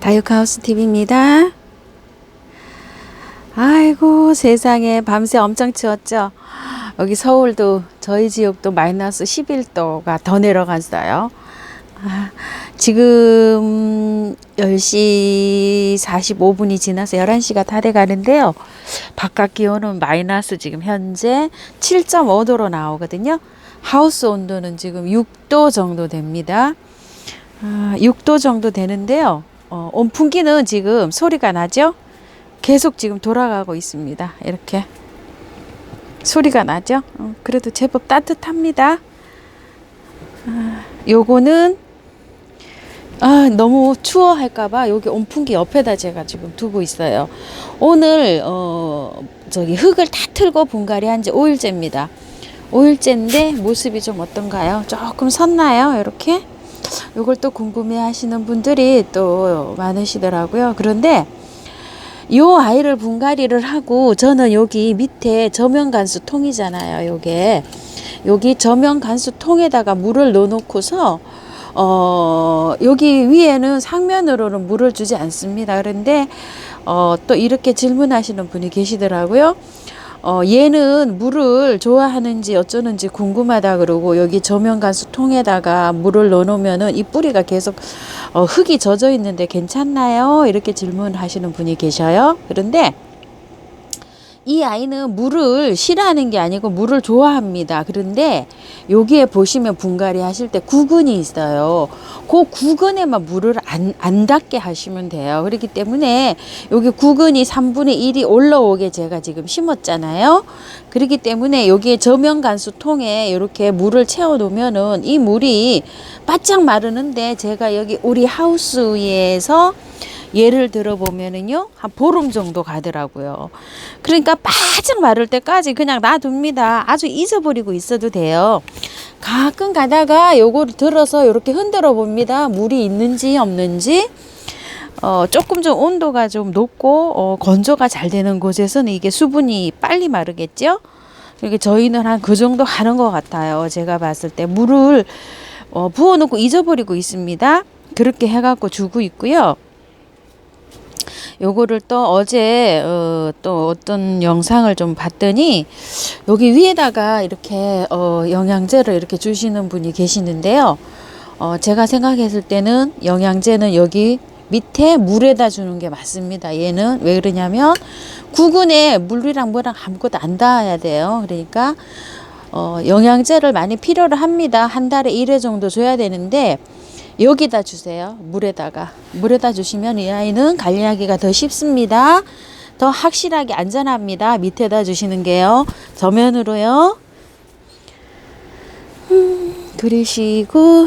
다육하우스 TV입니다. 아이고 세상에 밤새 엄청 추웠죠. 여기 서울도 저희 지역도 마이너스 11도가 더 내려갔어요. 아, 지금 10시 45분이 지나서 11시가 다 돼 가는데요. 바깥 기온은 마이너스 지금 현재 7.5도로 나오거든요. 하우스 온도는 지금 6도 정도 됩니다. 아, 6도 정도 되는데요. 어, 온풍기는 지금 소리가 나죠? 계속 지금 돌아가고 있습니다. 이렇게 소리가 나죠? 어, 그래도 제법 따뜻합니다. 아, 요거는 아, 너무 추워 할까봐 여기 온풍기 옆에다 제가 지금 두고 있어요. 오늘, 어, 저기 흙을 다 틀고 분갈이 한 지 5일째입니다. 5일째인데 모습이 좀 어떤가요? 조금 섰나요? 이렇게? 요걸 또 궁금해 하시는 분들이 또 많으시더라고요. 그런데 요 아이를 분갈이를 하고 저는 여기 밑에 저면 간수 통이잖아요. 요게. 여기 저면 간수 통에다가 물을 넣어 놓고서 어, 여기 위에는 상면으로는 물을 주지 않습니다. 그런데 어, 또 이렇게 질문하시는 분이 계시더라고요. 어, 얘는 물을 좋아하는지 어쩌는지 궁금하다 그러고 여기 저면간수 통에다가 물을 넣어놓으면은 이 뿌리가 계속 어, 흙이 젖어 있는데 괜찮나요? 이렇게 질문하시는 분이 계셔요. 그런데 이 아이는 물을 싫어하는 게 아니고 물을 좋아합니다. 그런데 여기에 보시면 분갈이 하실 때 구근이 있어요. 그 구근에만 물을 안, 안 닿게 하시면 돼요. 그렇기 때문에 여기 구근이 3분의 1이 올라오게 제가 지금 심었잖아요. 그렇기 때문에 여기에 저면 간수 통에 이렇게 물을 채워 놓으면은 이 물이 바짝 마르는데 제가 여기 우리 하우스에서 예를 들어 보면은요 한 보름 정도 가더라고요. 그러니까 바짝 마를 때까지 그냥 놔둡니다. 아주 잊어버리고 있어도 돼요. 가끔 가다가 요거를 들어서 이렇게 흔들어 봅니다. 물이 있는지 없는지. 어, 조금 좀 온도가 좀 높고 어, 건조가 잘 되는 곳에서는 이게 수분이 빨리 마르겠죠. 이렇게 저희는 한 그 정도 하는 것 같아요. 제가 봤을 때 물을 어, 부어놓고 잊어버리고 있습니다. 그렇게 해갖고 주고 있고요. 요거를 또 어제 어, 또 어떤 영상을 좀 봤더니 여기 위에다가 이렇게 어, 영양제를 이렇게 주시는 분이 계시는데요. 어, 제가 생각했을 때는 영양제는 여기 밑에 물에다 주는 게 맞습니다. 얘는 왜 그러냐면 구근에 물이랑 뭐랑 아무것도 안 닿아야 돼요. 그러니까 어, 영양제를 많이 필요로 합니다. 한 달에 1회 정도 줘야 되는데 여기다 주세요. 물에다가. 물에다 주시면 이 아이는 관리하기가 더 쉽습니다. 더 확실하게 안전합니다. 밑에다 주시는 게요. 저면으로요. 음, 그러시고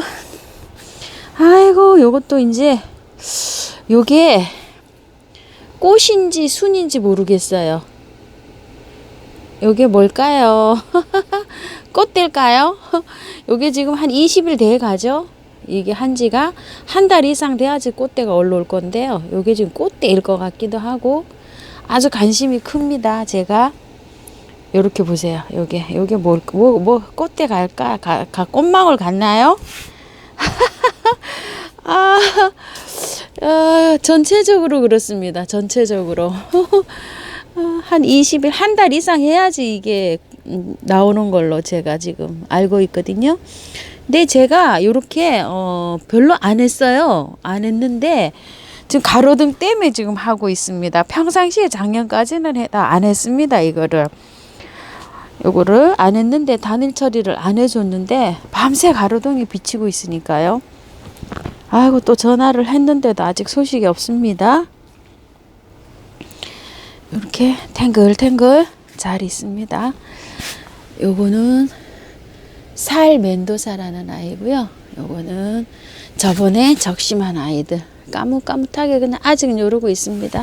아이고 요것도 이제 요게 꽃인지 순인지 모르겠어요. 요게 뭘까요? 꽃될까요? 요게 지금 한 20일 돼 가죠? 이게 한 지가 한 달 이상 돼야지 꽃대가 올라올 건데요. 요게 지금 꽃대일 것 같기도 하고 아주 관심이 큽니다. 제가 요렇게 보세요. 요게 요게 뭐 뭐 뭐 꽃대 갈까? 가, 가 꽃망울 같나요? 아, 아, 전체적으로 그렇습니다. 전체적으로. 아, 한 20일, 한 달 이상 해야지 이게 음, 나오는 걸로 제가 지금 알고 있거든요. 근데 제가 이렇게 어 별로 안 했어요. 안 했는데 지금 가로등 때문에 지금 하고 있습니다. 평상시에 작년까지는 해다 안 했습니다. 이거를 요거를 안 했는데 단일 처리를 안 해줬는데 밤새 가로등이 비치고 있으니까요. 아이고 또 전화를 했는데도 아직 소식이 없습니다. 이렇게 탱글탱글 잘 있습니다. 요거는 살 멘도사라는 아이고요. 요거는 저번에 적심한 아이들 까뭇까뭇하게 그냥 아직은 요러고 있습니다.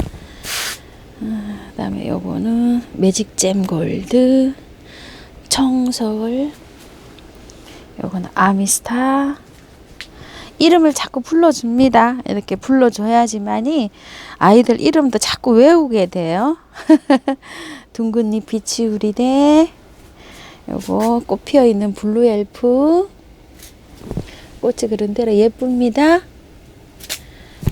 아, 그다음에 요거는 매직잼 골드 청솔 요거는 아미스타 이름을 자꾸 불러줍니다. 이렇게 불러줘야지만이 아이들 이름도 자꾸 외우게 돼요. 둥근잎 비치우리대 요거 꽃 피어 있는 블루 엘프 꽃이 그런 대로 예쁩니다.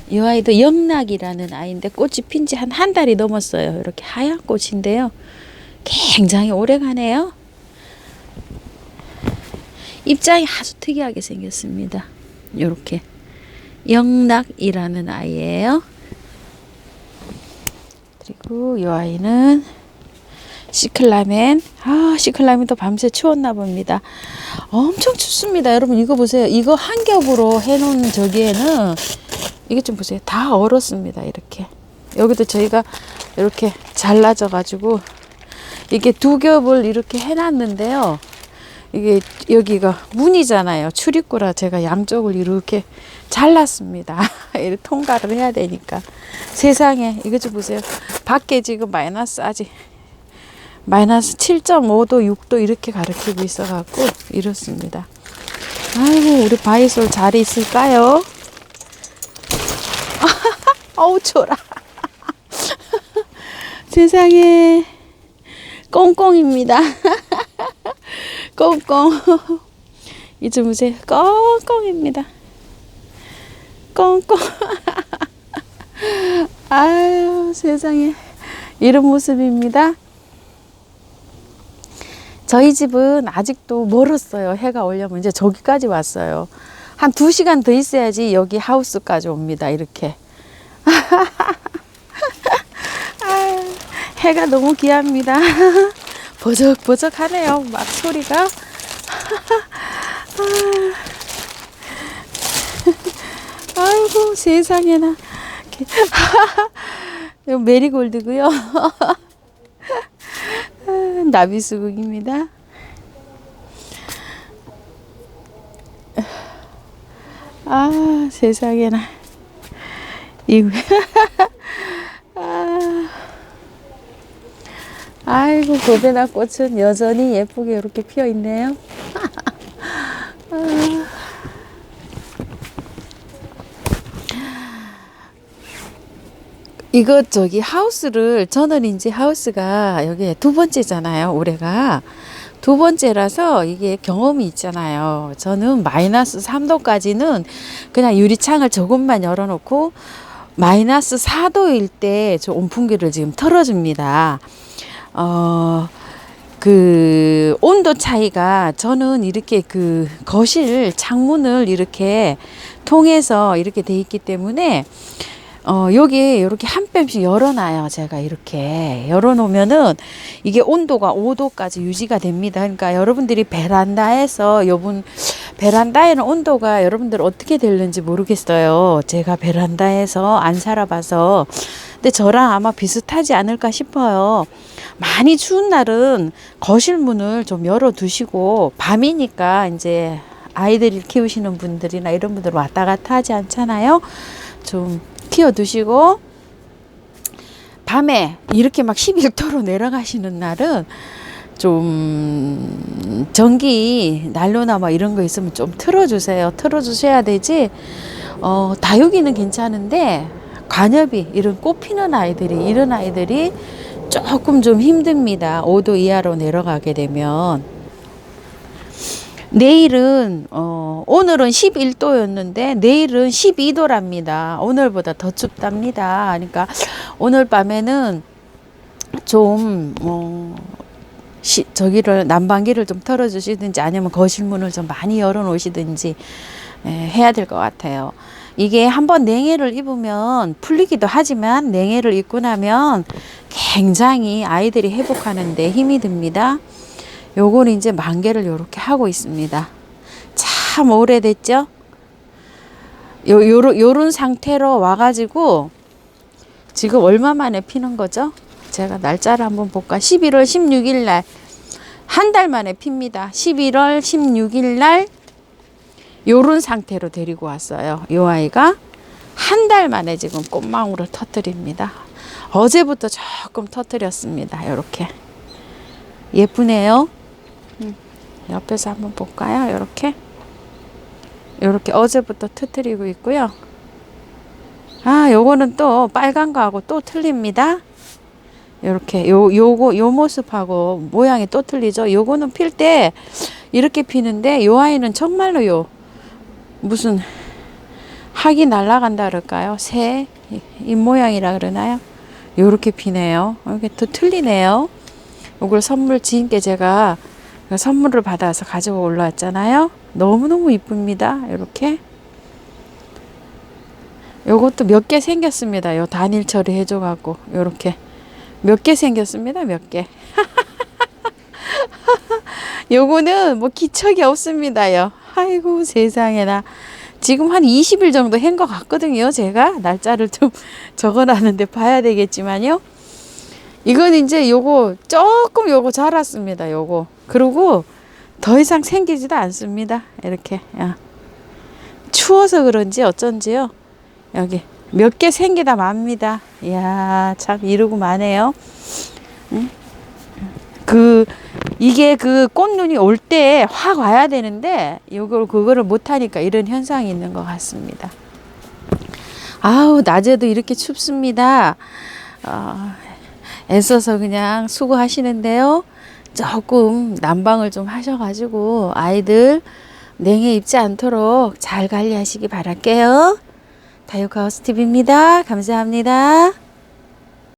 이 아이도 영락이라는 아이인데 꽃이 핀 지 한 한 달이 넘었어요. 이렇게 하얀 꽃인데요. 굉장히 오래 가네요. 입장이 아주 특이하게 생겼습니다. 이렇게 영락이라는 아이예요. 그리고 이 아이는 시클라멘. 아, 시클라멘도 밤새 추웠나 봅니다. 엄청 춥습니다. 여러분 이거 보세요. 이거 한 겹으로 해놓은 저기에는 이게 좀 보세요. 다 얼었습니다. 이렇게. 여기도 저희가 이렇게 잘라져 가지고 이게 두 겹을 이렇게 해놨는데요. 이게 여기가 문이잖아요. 출입구라 제가 양쪽을 이렇게 잘랐습니다. 통과를 해야 되니까. 세상에 이거 좀 보세요. 밖에 지금 마이너스 아직 마이너스 7.5도, 6도 이렇게 가르치고 있어갖고 이렇습니다. 아이고 우리 바이솔 잘 있을까요? 어우 추워라. 세상에 꽁꽁입니다. 꽁꽁. 이제 보세요. 꽁꽁입니다. 꽁꽁. 아유 세상에 이런 모습입니다. 저희 집은 아직도 멀었어요. 해가 오려면 이제 저기까지 왔어요. 한 두 시간 더 있어야지 여기 하우스까지 옵니다. 이렇게. 해가 너무 귀합니다. 버적버적하네요. 막 소리가. 아이고 세상에나. 메리골드고요. 나비수국입니다. 아 세상에나 이거 아, 아이고 고베나 꽃은 여전히 예쁘게 이렇게 피어 있네요. 이거 저기 하우스를 저는 이제 하우스가 여기 두 번째잖아요 올해가. 두 번째라서 이게 경험이 있잖아요. 저는 마이너스 3도까지는 그냥 유리창을 조금만 열어놓고 마이너스 4도일 때 저 온풍기를 지금 틀어줍니다. 어, 그 온도 차이가 저는 이렇게 그 거실 창문을 이렇게 통해서 이렇게 돼 있기 때문에 어, 여기 이렇게 한 뼘씩 열어놔요. 제가 이렇게 열어놓으면은 이게 온도가 5도까지 유지가 됩니다. 그러니까 여러분들이 베란다에서 요분 베란다에는 온도가 여러분들 어떻게 되는지 모르겠어요. 제가 베란다에서 안 살아봐서. 근데 저랑 아마 비슷하지 않을까 싶어요. 많이 추운 날은 거실 문을 좀 열어 두시고 밤이니까 이제 아이들을 키우시는 분들이나 이런 분들 왔다 갔다 하지 않잖아요. 좀 키워 두시고 밤에 이렇게 막 11도로 내려가시는 날은 좀 전기 난로나 뭐 이런 거 있으면 좀 틀어주세요. 틀어주셔야 되지. 어, 다육이는 괜찮은데 관엽이 이런 꽃 피는 아이들이 이런 아이들이 조금 좀 힘듭니다. 5도 이하로 내려가게 되면 내일은 어, 오늘은 11도였는데 내일은 12도랍니다. 오늘보다 더 춥답니다. 그러니까 오늘 밤에는 좀 어, 시, 저기를 난방기를 좀 털어주시든지 아니면 거실 문을 좀 많이 열어놓으시든지 에, 해야 될 것 같아요. 이게 한번 냉해를 입으면 풀리기도 하지만 냉해를 입고 나면 굉장히 아이들이 회복하는데 힘이 듭니다. 요거는 이제 만개를 요렇게 하고 있습니다. 참 오래됐죠? 요, 요런, 요런 상태로 와가지고 지금 얼마 만에 피는 거죠? 제가 날짜를 한번 볼까? 11월 16일 날. 한 달 만에 핍니다. 11월 16일 날 요런 상태로 데리고 왔어요. 요 아이가 한 달 만에 지금 꽃망울을 터뜨립니다. 어제부터 조금 터뜨렸습니다. 요렇게. 예쁘네요. 음, 옆에서 한번 볼까요? 요렇게. 요렇게 어제부터 터뜨리고 있고요. 아, 요거는 또 빨간 거하고 또 틀립니다. 요렇게 요 요거 요 모습하고 모양이 또 틀리죠. 요거는 필 때 이렇게 피는데 요 아이는 정말로 요. 무슨 학이 날아간다 그럴까요? 새잎 모양이라 그러나요? 요렇게 피네요. 이게 또 틀리네요. 이걸 선물 지인께 제가 선물을 받아서 가지고 올라왔잖아요. 너무너무 이쁩니다. 이렇게. 요것도 몇 개 생겼습니다. 요 단일 처리 해줘갖고 요렇게 몇 개 생겼습니다. 몇 개. 요거는 뭐 기척이 없습니다요. 아이고 세상에나 지금 한 20일 정도 한 것 같거든요. 제가 날짜를 좀 적어 놨는데 봐야 되겠지만요. 이건 이제 요거 조금 요거 자랐습니다. 요거 그리고 더 이상 생기지도 않습니다. 이렇게 야. 추워서 그런지 어쩐지요. 여기 몇 개 생기다 맙니다. 이야 참 이러고 마네요. 응? 그 이게 그 꽃눈이 올 때 확 와야 되는데 이걸 그거를 못 하니까 이런 현상이 있는 것 같습니다. 아우 낮에도 이렇게 춥습니다. 어, 애써서 그냥 수고하시는데요. 조금 난방을 좀 하셔가지고 아이들 냉해 입지 않도록 잘 관리하시기 바랄게요. 다육하우스 TV입니다. 감사합니다.